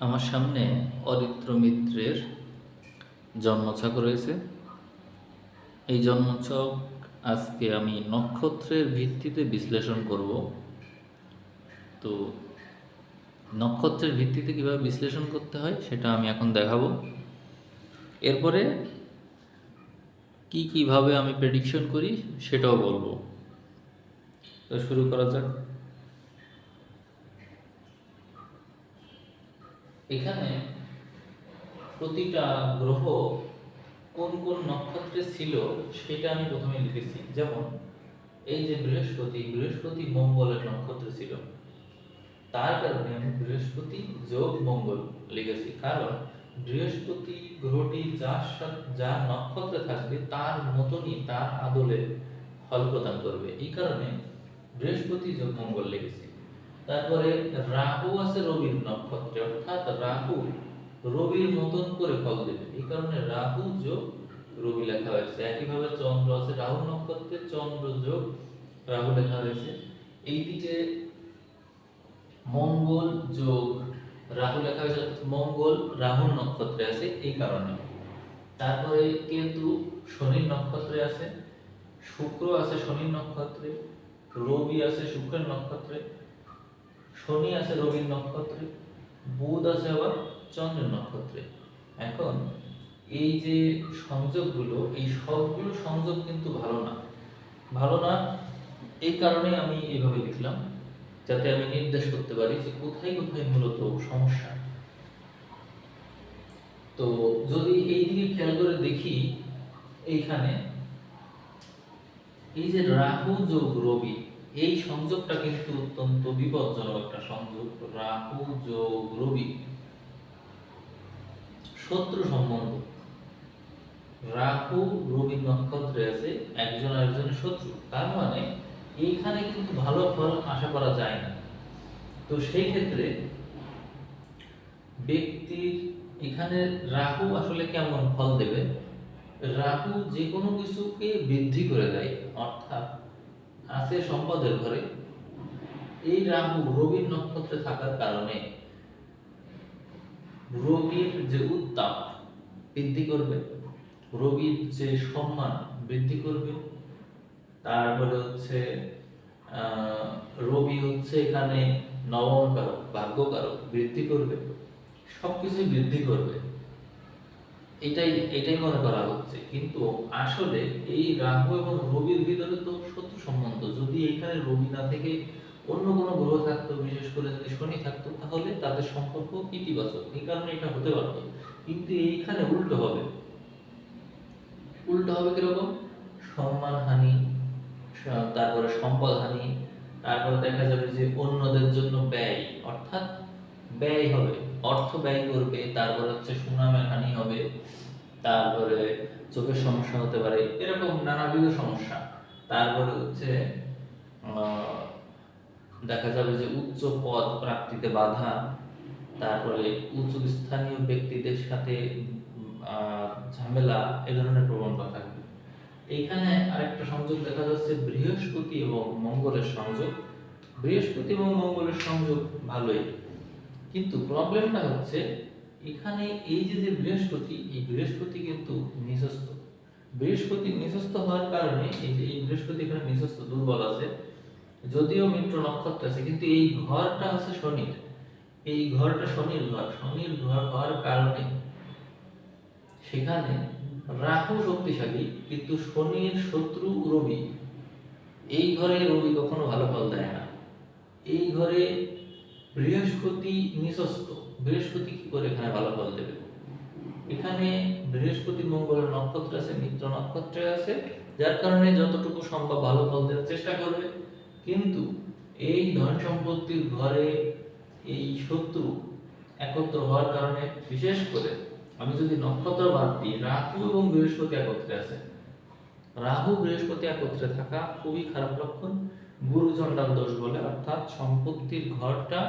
আমার সামনে অরিত্র মিত্রের জন্মছক রয়েছে। এই জন্মছক আজকে আমি নক্ষত্রের ভিত্তিতে বিশ্লেষণ করব। তো নক্ষত্রের ভিত্তিতে কীভাবে বিশ্লেষণ করতে হয় সেটা আমি এখন দেখাবো। এরপরে কি কীভাবে আমি প্রেডিকশন করি সেটাও বলব। তো শুরু করা যাক। এখানে প্রতিটা গ্রহ কোন কোন নক্ষত্রে ছিল সেটা আমি প্রথমে লিখেছি। যেমন, এই যে বৃহস্পতি বৃহস্পতি মঙ্গলের নক্ষত্রে ছিল। তার কারণে আমি বৃহস্পতি যোগ মঙ্গল লিখেছি। কারণ, বৃহস্পতি গ্রহটি যার যার নক্ষত্রে থাকবে, তার মতনই তার আদলে ফল প্রদান করবে। এই কারণে বৃহস্পতি যোগ মঙ্গল লিখেছি। তারপরে রাহু আছে রবির নক্ষত্রে, অর্থাৎ রাহু রবির মতন করে ফল দেবে। এই কারণে রাহু যোগ রবি লেখা হয়েছে। একইভাবে চন্দ্র আছে রাহু নক্ষত্রে চন্দ্র যোগ রাহু লেখা হয়েছে। এইদিকে মঙ্গল যোগ রাহু লেখা হয়েছে মঙ্গল রাহু নক্ষত্রে আছে এই কারণে। তারপরে কেতু শনির নক্ষত্রে আছে, শুক্র আছে শনির নক্ষত্রে, রবি আছে শুক্রের নক্ষত্রে শনি আছে রবির নক্ষত্রে, বুধ আছে আবার চন্দ্রের নক্ষত্রে। এখন এই যে সংযোগগুলো, এই সবগুলো সংযোগ কিন্তু ভালো না। ভালো না এই কারণে আমি এইভাবে লিখলাম, যাতে আমি নির্দেশ করতে পারি যে কোথায় কোথায় মূলত সমস্যা। তো যদি এই দিকে খেয়াল করে দেখি, এইখানে এই যে রাহু যোগ রবি এই সংযোগটা কিন্তু অত্যন্ত বিপজ্জনক একটা সংযোগ। রাহু, যোগ, রবি শত্রু সম্বন্ধ। রাহু রবি নক্ষত্রে আছে একজন আরেকজনের শত্রু। তার মানে এইখানে কিন্তু ভালো ফল আশা করা যায় না। তো সেই ক্ষেত্রে ব্যক্তির এখানে রাহু আসলে কেমন ফল দেবে? রাহু যে কোনো কিছুকে বৃদ্ধি করে দেয়, অর্থাৎ আছে সম্পদের ঘরে। এই রাহু রবির নক্ষত্রে থাকার কারণে রবির যে উত্তাপ বৃদ্ধি করবে রবির যে সম্মান বৃদ্ধি করবে তারপরে হচ্ছে রবি হচ্ছে এখানে নবম কারক ভাগ্য কারক বৃদ্ধি করবে সবকিছু বৃদ্ধি করবে। এটাই এটাই মনে করা হচ্ছে। কিন্তু আসলে এই রাহু এবং রবির ভিতরে তো শত্রু সম্বন্ধ। যদি এখানে রবি না থেকে অন্য কোনো গ্রহ থাকতো বিশেষ করে যদি শনি থাকতো তাহলে তাদের সম্পর্ক ইতিবাচক। এই কারণে এটা হতে পারতো। কিন্তু এইখানে উল্টো হবে। উল্টো হবে কীরকম? সম্মান হানি তারপরে সম্পদ হানি তারপরে দেখা যাবে যে অন্যদের জন্য ব্যয়। অর্থাৎ ব্যয় হবে। অর্থ ব্যয় করবে, তারপর হচ্ছে সুনামের হানি হবে, তারপরে চোখের সমস্যা হতে পারে, এরকম নানাবিধ সমস্যা। তারপরে হচ্ছে দেখা যাবে যে উচ্চ পদ প্রাপ্তিতে বাধা, তারপরে উচ্চ স্থানীয় ব্যক্তিদের সাথে ঝামেলা, এ ধরনের প্রবণতা থাকবে। এইখানে আরেকটা সংযোগ দেখা যাচ্ছে, বৃহস্পতি এবং মঙ্গলের সংযোগ। বৃহস্পতি এবং মঙ্গলের সংযোগ ভালোই। কিন্তু প্রবলেমটা হচ্ছে এখানে এই যে যে বৃহস্পতি, এই বৃহস্পতি কিন্তু নিঃস্ত বৃহস্পতি নিঃস্ত হওয়ার কারণে এই যে, এই বৃহস্পতি এখানে নিঃস্ত দুর্বল আছে। যদিও মিত্র নক্ষত্র আছে, কিন্তু এই ঘরটা হচ্ছে শনির। এই ঘরটা শনির ঘর। শনির ঘর হওয়ার কারণে সেখানে রাহু শক্তিশালী, কিন্তু শনির শত্রু রবি। এই ঘরে রবি কখনো ভালো ফল দেয় না। এই ঘরে বৃহস্পতি নিঃস্ত বৃহস্পতি কি করে এখানে ভালো ফল দেবে? এখানে বৃহস্পতি মঙ্গলের নক্ষত্র আছে, মিত্র নক্ষত্রে আছে, যার কারণে যতটুকু সম্ভব ভালো ফল দেওয়ার চেষ্টা করবে। কিন্তু এই ধন সম্পত্তির ঘরে এই শত্রু একত্র হওয়ার কারণে, বিশেষ করে আমি যদি নক্ষত্র বাদ দিই, রাহু এবং বৃহস্পতি একত্রে আছে। রাহু, বৃহস্পতি একত্রে থাকা খুবই খারাপ লক্ষণ। গুরুচণ্ডাল দোষ বলে, অর্থাৎ সম্পত্তির ঘরটা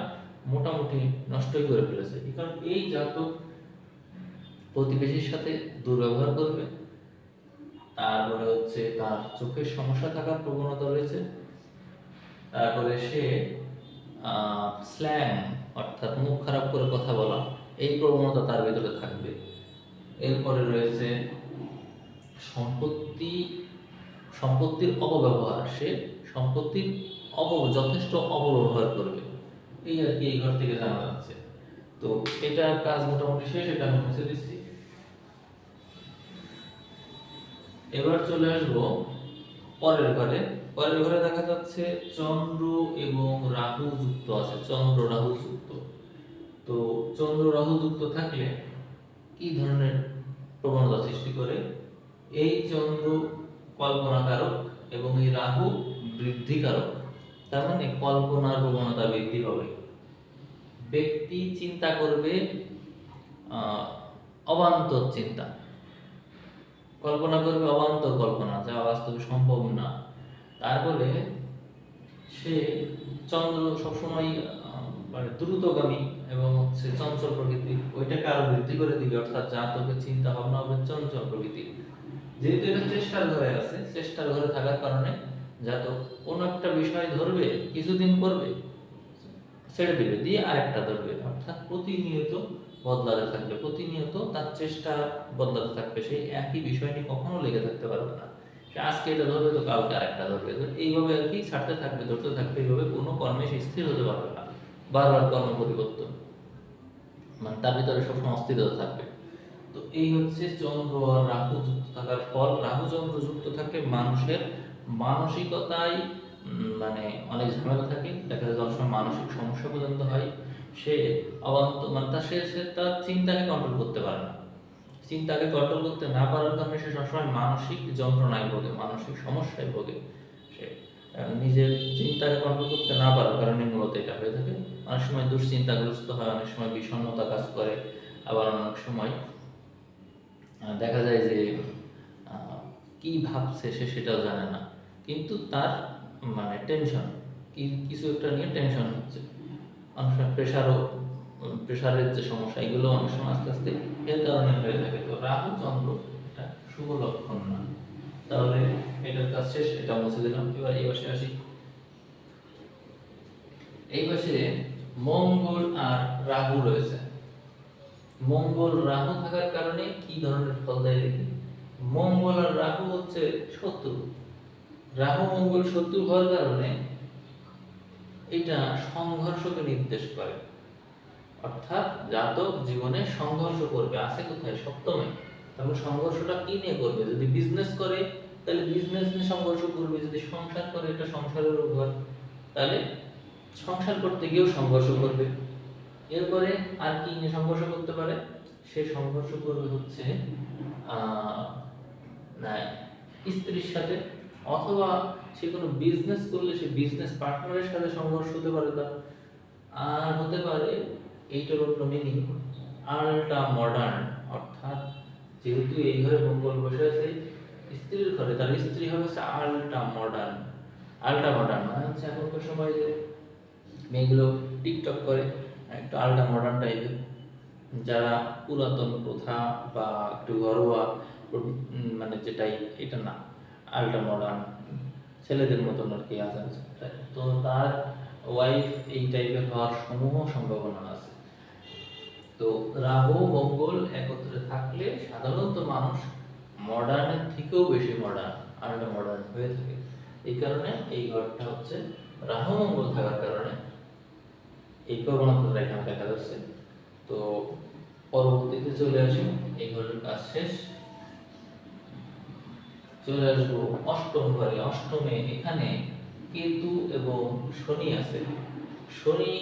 মোটামুটি নষ্টই করে ফেলেছে। কারণ এই জাতক প্রতিবেশীর সাথে দুর্ব্যবহার করবে, তারপরে হচ্ছে তার চোখের সমস্যা থাকার প্রবণতা রয়েছে, তারপরে সে স্ল্যাং অর্থাৎ মুখ খারাপ করে কথা বলা, এই প্রবণতা তার ভিতরে থাকবে। এরপরে রয়েছে সম্পত্তি, সম্পত্তির অপব্যবহার। সে সম্পত্তির অপ যথেষ্ট অপব্যবহার করবে। এই আর কি এই ঘর থেকে জানা যাচ্ছে তো এটা কাজ মোটামুটি শেষ, এটা আমি মুছে দিচ্ছি। এবার চলে আসব পরের ঘরে। পরের ঘরে দেখা যাচ্ছে চন্দ্র এবং রাহু যুক্ত আছে, চন্দ্র রাহু যুক্ত। তো চন্দ্র রাহু যুক্ত থাকলে কি ধরনের প্রবণতা সৃষ্টি করে? এই চন্দ্র কল্পনাকারক এবং এই রাহু বৃদ্ধিকারক। তার মানে কল্পনার প্রবণতা বৃদ্ধি হবে। ব্যক্তি চিন্তা করবে অবান্তর চিন্তা। কল্পনা করবে অবান্তর কল্পনা, যা বাস্তবে সম্ভব না। তারপরে সে চন্দ্র সবসময় মানে দ্রুতগামী এবং হচ্ছে চঞ্চল প্রকৃতি ওইটাকে আরও বৃদ্ধি করে দিবে, অর্থাৎ জাতকের চিন্তা ভাবনা হবে চঞ্চল প্রকৃতি যেহেতু এটা চেষ্টার ঘরে আছে, চেষ্টার ঘরে থাকার কারণে জাতক কোনো একটা বিষয় ধরবে, কিছুদিন করবে, ছেড়ে দেবে, দিয়ে আরেকটা ধরবে। অর্থাৎ প্রতিনিয়ত বদলাতে থাকবে, প্রতিনিয়ত তার চেষ্টা বদলাতে থাকবে। সেই একই বিষয় নিয়ে কখনো লেগে থাকতে পারবে না। সে আজকে এটা ধরবে, তো কালকে আরেকটা ধরবে। তো এইভাবে আর কি ছাড়তে থাকবে, ধরতে থাকবে, এইভাবে কোনো কর্মে সে স্থির হতে পারবে না। বারবার কর্ম পরিবর্তন। মানে তার ভিতরে সবসময় অস্থিরতা থাকবে। তো এই হচ্ছে চন্দ্র আর রাহু যুক্ত থাকার ফল। রাহু চন্দ্র যুক্ত থাকলে মানুষের মানসিকতায় মানে অনেক ঝামেলা থাকে। দেখা যায় সময় মানসিক সমস্যা পর্যন্ত হয়। সে অবান্ত মানে তার, সে সে তার চিন্তাকে কন্ট্রোল করতে পারে না। চিন্তাকে কন্ট্রোল করতে না পারার কারণে সে সবসময় মানসিক যন্ত্রণায় ভোগে, মানসিক সমস্যায় ভোগে। সে নিজের চিন্তাকে কন্ট্রোল করতে না পারার কারণে মূলত এটা হয়ে থাকে। অনেক সময় দুশ্চিন্তাগ্রস্ত হয়, অনেক সময় বিষণ্ণতা কাজ করে, আবার অনেক সময় দেখা যায় যে কি ভাবছে সে সেটাও জানে না। কিন্তু তার মানে টেনশন কিছু একটা নিয়ে টেনশন হচ্ছে। অনেক সময় প্রেশারও প্রেশারের যে সমস্যা, এগুলো অনেক সময় আস্তে আস্তে এর কারণে হয়ে থাকে। তো রাহু, চন্দ্র, এটা শুভ লক্ষণ না। তাহলে এটার কাজ শেষ, এটা মুছে দিলাম। এবার এই পাশে আসি। এই পাশে মঙ্গল আর রাহু রয়েছে। মঙ্গল, রাহু থাকার কারণে কি ধরনের ফল দেয় দেখি? মঙ্গল আর রাহু হচ্ছে শত্রু। রাহু মঙ্গল শত্রু হওয়ার কারণে এটা সংঘর্ষকে নির্দেশ করে। অর্থাৎ জাতক জীবনে সংঘর্ষ করবে, আছে কোথায়? সপ্তমে। তারপর সংঘর্ষটা কি নিয়ে করবে? যদি বিজনেস করে, তাহলে বিজনেস নিয়ে সংঘর্ষ করবে। যদি সংসার করে, এটা সংসারের উপর, তাহলে সংসার করতে গিয়েও সংঘর্ষ করবে। এরপরে আর কি নিয়ে সংঘর্ষ করতে পারে? সে সংঘর্ষ করবে হচ্ছে স্ত্রীর সাথে অথবা সে কোনো বিজনেস করলে সে বিজনেস পার্টনারের সাথে সংঘর্ষ হতে পারে তার। আর হতে পারে এইটার অন্য মিনিং আল্ট্রা মডার্ন অর্থাৎ যেহেতু এই ঘরে মঙ্গল বসে আছে, স্ত্রীর ঘরে, তার স্ত্রী হবে হচ্ছে আল্ট্রা মডার্ন আল্ট্রা মডার্ন মানে হচ্ছে এখনকার সময় যে মেয়েগুলো টিকটক করে, একটু আল্ট্রা মডার্ন টাইপের যারা পুরাতন প্রথা বা একটু ঘরোয়া মানে যেটাই, এটা না। আল্ট্রা মডার্ন ছেলেদের মতন আর কি আছে তো তার ওয়াইফ এই টাইপের হওয়ার সমূহ সম্ভাবনা আছে। তো রাহু, মঙ্গল একত্রে থাকলে সাধারণত মানুষ মডার্নের থেকেও বেশি মডার্ন আল্ট্রা মডার্ন হয়ে থাকে। এই কারণে এই ঘরটা হচ্ছে রাহু, মঙ্গল থাকার কারণে এই প্রবণতাটা এখানে দেখা যাচ্ছে। তো পরবর্তীতে চলে আসি, এই ঘরের কাজ শেষ। চলে আসব অষ্টম ঘরে, অষ্টমে এখানে কেতু এবং শনি আছে। শনি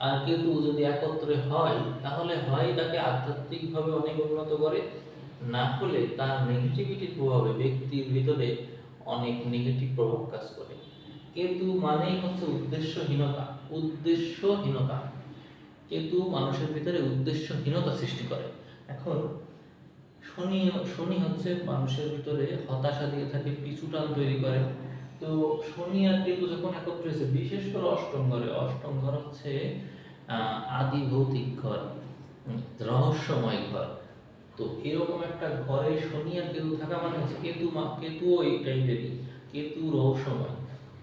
আর কেতু যদি একত্রে হয়, তাহলে হয় তাকে আধ্যাত্মিকভাবে অনেক উন্নত করে। না হলে তার নেগেটিভিটির প্রভাবে ব্যক্তির ভিতরে অনেক নেগেটিভ প্রভাব কাজ করে। কেতু মানেই হচ্ছে উদ্দেশ্যহীনতা উদ্দেশ্যহীনতা। কেতু মানুষের ভিতরে উদ্দেশ্যহীনতা সৃষ্টি করে। এখন শনি শনি হচ্ছে মানুষের ভিতরে হতাশা দিয়ে থাকে পিছুটান তৈরি করে। তো শনি আর কেতু যখন একত্র হয়েছে, বিশেষ করে অষ্টম ঘরে, অষ্টম ঘর হচ্ছে আদি ভৌতিক ঘর রহস্যময় ঘর। তো এরকম একটা ঘরে শনি আর কেতু থাকা মানে হচ্ছে কেতু মা কেতু এই টাইপেরই কেতু রহস্যময়।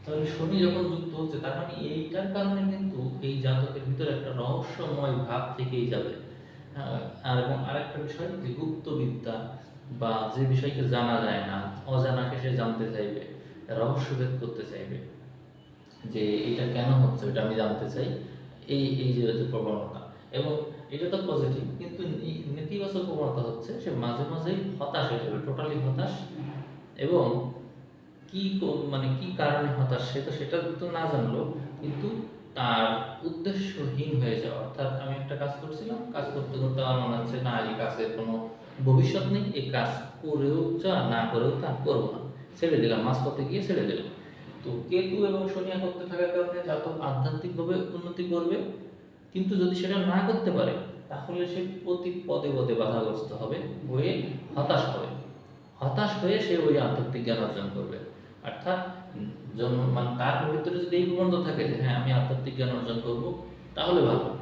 তাহলে শনি যখন যুক্ত হচ্ছে, তার মানে এইটার কারণে কিন্তু এই জাতকের ভিতরে একটা রহস্যময় ভাব থেকেই যাবে। আর এবং আরেকটা বিষয় যে গুপ্ত বিদ্যা বা যে বিষয়কে জানা যায় না, অজানাকে সে জানতে চাইবে রহস্যভেদ করতে চাইবে, যে এটা কেন হচ্ছে এটা আমি জানতে চাই, এই এই যে প্রবণতা। এবং এটা তো পজিটিভ কিন্তু নেতিবাচক প্রবণতা হচ্ছে সে মাঝে মাঝেই হতাশ হয়ে যাবে টোটালি হতাশ। এবং কি মানে কি কারণে হতাশ, সে তো, সেটা তো না জানলো কিন্তু তার উদ্দেশ্যহীন হয়ে যাওয়া। অর্থাৎ আমি একটা কাজ করছিলাম, কাজ করতে করতে আমার মনে হচ্ছে, না, এই কাজের কোনো ভবিষ্যৎ নেই, এই কাজ করেও যা, না করেও তা করব না। ছেড়ে দিলাম, মাঝপথে গিয়ে ছেড়ে দিলাম। তো কেতু এবং শনি করতে থাকার কারণে জাতক আধ্যাত্মিকভাবে উন্নতি করবে। কিন্তু যদি সেটা না করতে পারে, তাহলে সে প্রতি পদে পদে বাধাগ্রস্ত হবে, হয়ে হতাশ হবে। হতাশ হয়ে সে ওই আধ্যাত্মিক জ্ঞান অর্জন করবে। অর্থাৎ জন্ম মানে তার ভিতরে যদি এই প্রবন্ধ থাকে যে হ্যাঁ আমি আধ্যাত্মিক জ্ঞান অর্জন করব, তাহলে ভালো।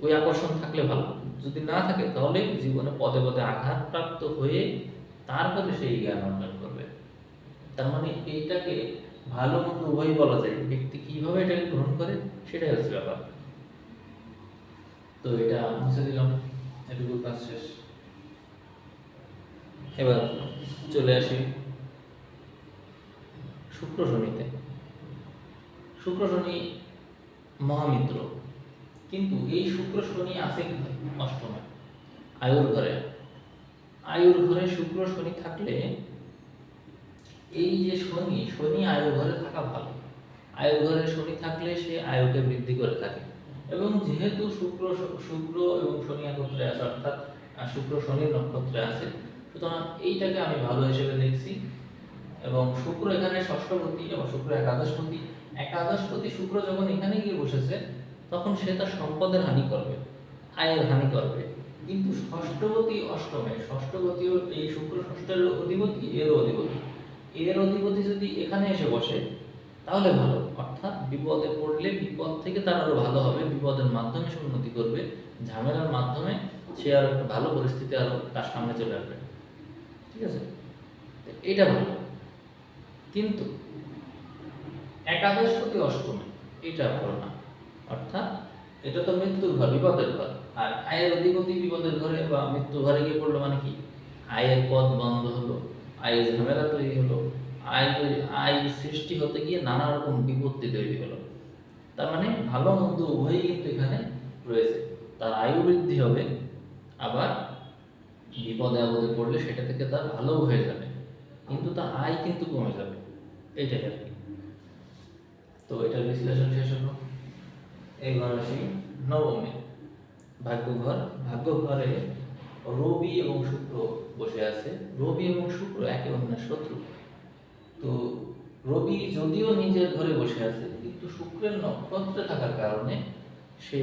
ওই আকর্ষণ থাকলে ভালো। যদি না থাকে, তাহলে জীবনে পদে পদে আঘাতপ্রাপ্ত হয়ে তারপরে সেই জ্ঞান অর্জন করবে। তার মানে এইটাকে ভালো মন্দ উভয় বলা যায়। ব্যক্তি কীভাবে এটাকে গ্রহণ করে, সেটাই হচ্ছে ব্যাপার। তো এটা মুছে দিলাম। এটুকু কাজ শেষ। এবার চলে আসি। শুক্র শনিতে। শুক্র শনি মহামিত্র। কিন্তু এই শুক্র শনি আছে অষ্টমে। আয়ুর ঘরে। আয়ুর ঘরে শুক্র শনি থাকলে এই যে শনি শনি আয়ুর ঘরে থাকা ভালো। আয়ুর ঘরে শনি থাকলে সে আয়ুকে বৃদ্ধি করে থাকে। এবং যেহেতু শুক্র শুক্র এবং শনি একত্রে আছে, অর্থাৎ শুক্র শনির নক্ষত্রে আছে, সুতরাং এইটাকে আমি ভালো হিসেবে দেখছি। এবং শুক্র এখানে ষষ্ঠপতি এবং শুক্র একাদশপতি। একাদশপতি শুক্র যখন এখানে গিয়ে বসেছে, তখন সে তার সম্পদের হানি করবে, আয়ের হানি করবে। কিন্তু ষষ্ঠপতি অষ্টমে, ষষ্ঠপতিও এই শুক্র ষষ্ঠের অধিপতি এর অধিপতি। এর অধিপতি যদি এখানে এসে বসে, তাহলে ভালো। অর্থাৎ বিপদে পড়লে বিপদ থেকে তার আরও ভালো হবে। বিপদের মাধ্যমে সে উন্নতি করবে। ঝামেলার মাধ্যমে সে আরও একটা ভালো পরিস্থিতি আরও তার সামনে চলে আসবে। ঠিক আছে? এটা ভালো। কিন্তু একাদশপতি অষ্টমে, এটা ভালো না। অর্থাৎ এটা তো মৃত্যুর ঘর, বিপদের ঘর। আর আয়ের অধিপতি বিপদের ঘরে বা মৃত্যু ঘরে গিয়ে পড়ল মানে কি? আয়ের পথ বন্ধ হলো, আয়ের ঝামেলা তৈরি হলো, আয় তৈরি, আয় সৃষ্টি হতে গিয়ে নানা রকম বিপত্তি তৈরি হলো। তার মানে ভালো মন্দ উভয়ই কিন্তু এখানে রয়েছে। তার আয়ু বৃদ্ধি হবে, আবার বিপদে আপদে পড়লে সেটা থেকে তার ভালো হয়ে যাবে। কিন্তু তার আয় কিন্তু কমে যাবে। এইটাই আর তো এটার বিশ্লেষণ শেষ হলো। এবার আসি নবমে। ভাগ্যঘর, ভাগ্যঘরে রবি এবং শুক্র বসে আছে। রবি এবং শুক্র একে অন্যের শত্রু। তো রবি যদিও নিজের ঘরে বসে আছে, কিন্তু শুক্রের নক্ষত্রে থাকার কারণে সে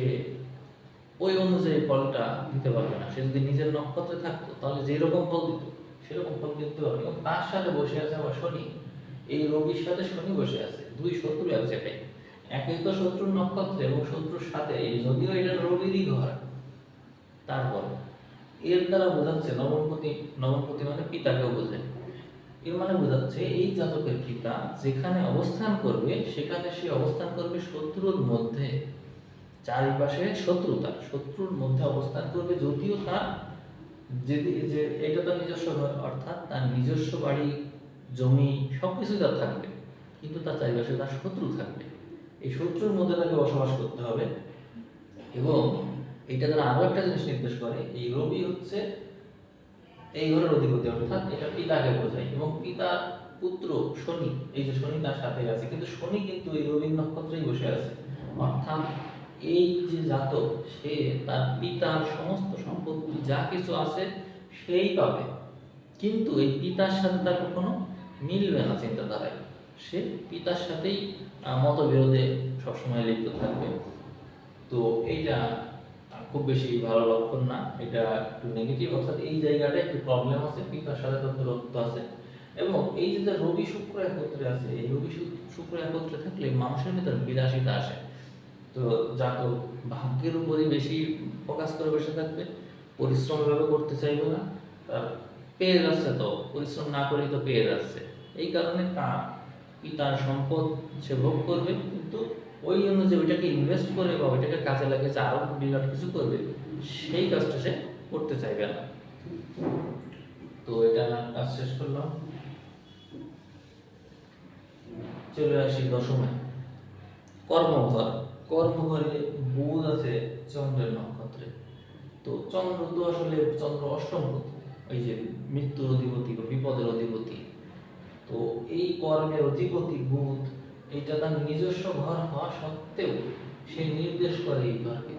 ওই অনুযায়ী ফলটা দিতে পারবে না। সে যদি নিজের নক্ষত্রে থাকতো, তাহলে যেরকম ফল দিত, সেরকম ফল দিতে পারবে তার সাথে বসে আছে আবার শনি। এই রবির সাথে শনি বসে আছে, দুই শত্রু এক জায়গায় একে তো শত্রুর নক্ষত্র এবং শত্রুর সাথে এই যদিও এটা রবিরই ঘর। তারপর, এর দ্বারা বোঝাচ্ছে নবমপতি নবমপতি মানে পিতাকেও বোঝায় এর মানে বোঝাচ্ছে এই জাতকের পিতা যেখানে অবস্থান করবে, সেখানে সে অবস্থান করবে শত্রুর মধ্যে। চারিপাশে শত্রুতা, শত্রুর মধ্যে অবস্থান করবে যদিও তার যে এটা তো নিজস্ব ঘর, অর্থাৎ তার নিজস্ব বাড়ি জমি সবকিছু তার থাকবে, কিন্তু তার চারিপাশে তার শত্রু থাকবে। এই শত্রুর মধ্যে তাকে বসবাস করতে হবে এবং এটা তারা আরও একটা জিনিস নির্দেশ করে, এই রবি হচ্ছে এই ঘরের অধিপতি, অর্থাৎ এটা পিতাকে বোঝায় এবং পিতা পুত্র শনি, এই যে শনি তার সাথে আছে, কিন্তু শনি কিন্তু এই রবির নক্ষত্রেই বসে আছে। অর্থাৎ এই যে জাতক, সে তার পিতার সমস্ত সম্পত্তি, যা কিছু আছে, সেই পাবে। কিন্তু এই পিতার সাথে তার কখনো মিলবে না চিন্তাধারায়। সে পিতার সাথেই মতবিরোধে সবসময় লিপ্ত থাকবে। তো এইটা খুব বেশি ভালো লক্ষণ না, এটা একটু নেগেটিভ অর্থাৎ এই জায়গাটা একটু প্রবলেম আছে, পিতার সাথে তার দূরত্ব আছে। এবং এই যে যে রবি শুক্র একত্রে আছে, এই রবি শুক্র একত্রে থাকলে মানুষের ভিতর বিলাসিতা আসে। তো জাতক ভাগ্যের উপরই বেশি ফোকাস করে বসে থাকবে, পরিশ্রম করতে চাইবে না। তার পেয়ে যাচ্ছে তো, পরিশ্রম না করেই তো পেয়ে যাচ্ছে। এই কারণে তার সম্পদ সে ভোগ করবে, কিন্তু ওই অনুযায়ী ওইটাকে ইনভেস্ট করে বা ওইটাকে কাজে লাগিয়ে যে আরও বিরাট কিছু করবে, সেই কাজটা সে করতে চাইবে না। তো এটা কাজ শেষ করলাম। চলে আসি দশমে। কর্মঘর। কর্মঘরে বুধ আছে চন্দ্রের নক্ষত্রে। তো চন্দ্র তো আসলে চন্দ্র অষ্টম ওই যে মৃত্যুর অধিপতি বা বিপদের অধিপতি। তো এই কর্মের অধিপতি বুধ এটা তার নিজস্ব ঘর হওয়া সত্ত্বেও সে নির্দেশ করে এই ঘরকে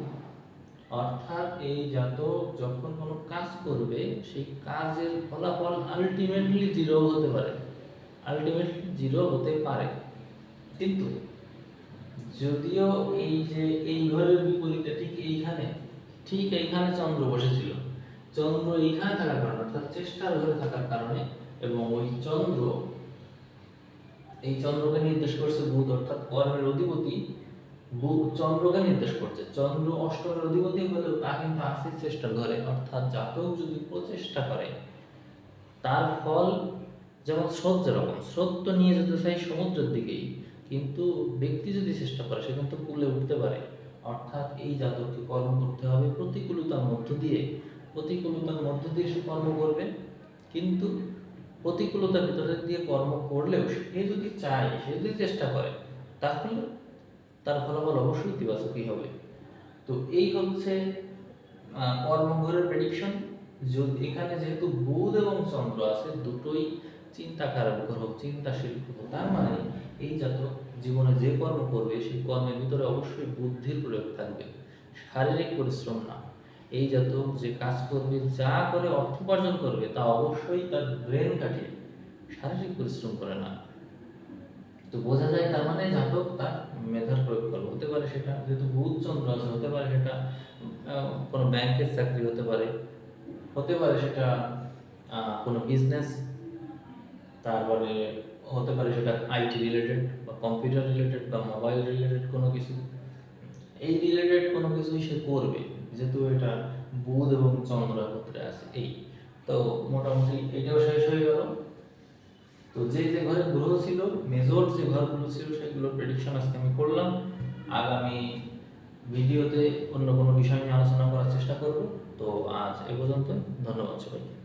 অর্থাৎ এই জাতক যখন কোনো কাজ করবে, সেই কাজের ফলাফল আলটিমেটলি জিরো হতে পারে। আলটিমেটলি জিরো হতে পারে। কিন্তু যদিও এই যে এই ঘরের বিপরীতে ঠিক এইখানে ঠিক এইখানে চন্দ্র বসেছিল। চন্দ্র এইখানে থাকার কারণে, অর্থাৎ চেষ্টার ঘরে থাকার কারণে, এবং ওই চন্দ্র এই চন্দ্রকে নির্দেশ করছে বুধ, অর্থাৎ কর্মের অধিপতি। চন্দ্রকে নির্দেশ করছে। চন্দ্র অষ্টমের অধিপতি হলেও তা কিন্তু আছে চেষ্টা ঘরে অর্থাৎ জাতক যদি প্রচেষ্টা করে, তার ফল যেমন স্রোত যেরকম স্রোত তো নিয়ে যেতে চাই সমুদ্রের দিকেই, কিন্তু ব্যক্তি যদি চেষ্টা করে, সে কিন্তু কুলে উঠতে পারে। অর্থাৎ এই জাতককে কর্ম করতে হবে প্রতিকূলতার মধ্য দিয়ে। প্রতিকূলতার মধ্য দিয়ে সে কর্ম করবে। কিন্তু প্রতিকূলতার ভিতরে দিয়ে কর্ম করলেও সে যদি চায়, সে যদি চেষ্টা করে, তাহলে তার ফলাফল অবশ্যই ইতিবাচকই হবে। তো এই হচ্ছে কর্মঘরের প্রেডিকশন যদি এখানে যেহেতু বুধ এবং চন্দ্র আছে, দুটোই চিন্তাকারক গ্রহ, চিন্তাশীল গ্রহ। তার মানে এই জাতক জীবনে যে কর্ম করবে, সেই কর্মের ভিতরে অবশ্যই বুদ্ধির প্রয়োগ থাকবে। শারীরিক পরিশ্রম না। এই জাতক যে কাজ করবে যা করে অর্থ উপার্জন করবে, তা অবশ্যই তার ব্রেন কাটিয়ে শারীরিক পরিশ্রম করে না। তো বোঝা যায় তার মানে জাতক তার মেধার প্রয়োগ করবে। হতে পারে সেটা, যেহেতু বুধ চন্দ্র আছে, হতে পারে সেটা কোনো ব্যাংকের চাকরি হতে পারে। হতে পারে সেটা কোনো বিজনেস তারপরে হতে পারে সেটা আইটি রিলেটেড বা কম্পিউটার রিলেটেড বা মোবাইল রিলেটেড কোনো কিছু। এই রিলেটেড কোনো কিছুই সে করবে। যেহেতু এটা বুধ এবং চন্দ্র একত্রে আছে, এই। তো মোটামুটি এটাও শেষ হয়ে গেল। তো যে যে ঘরে গ্রহ ছিল, মেজর যে ঘরগুলো ছিল, সেগুলো প্রেডিকশন আজকে আমি করলাম। আগামী ভিডিওতে অন্য কোনো বিষয় নিয়ে আলোচনা করার চেষ্টা করব। তো আজ এ পর্যন্ত, ধন্যবাদ সবাইকে।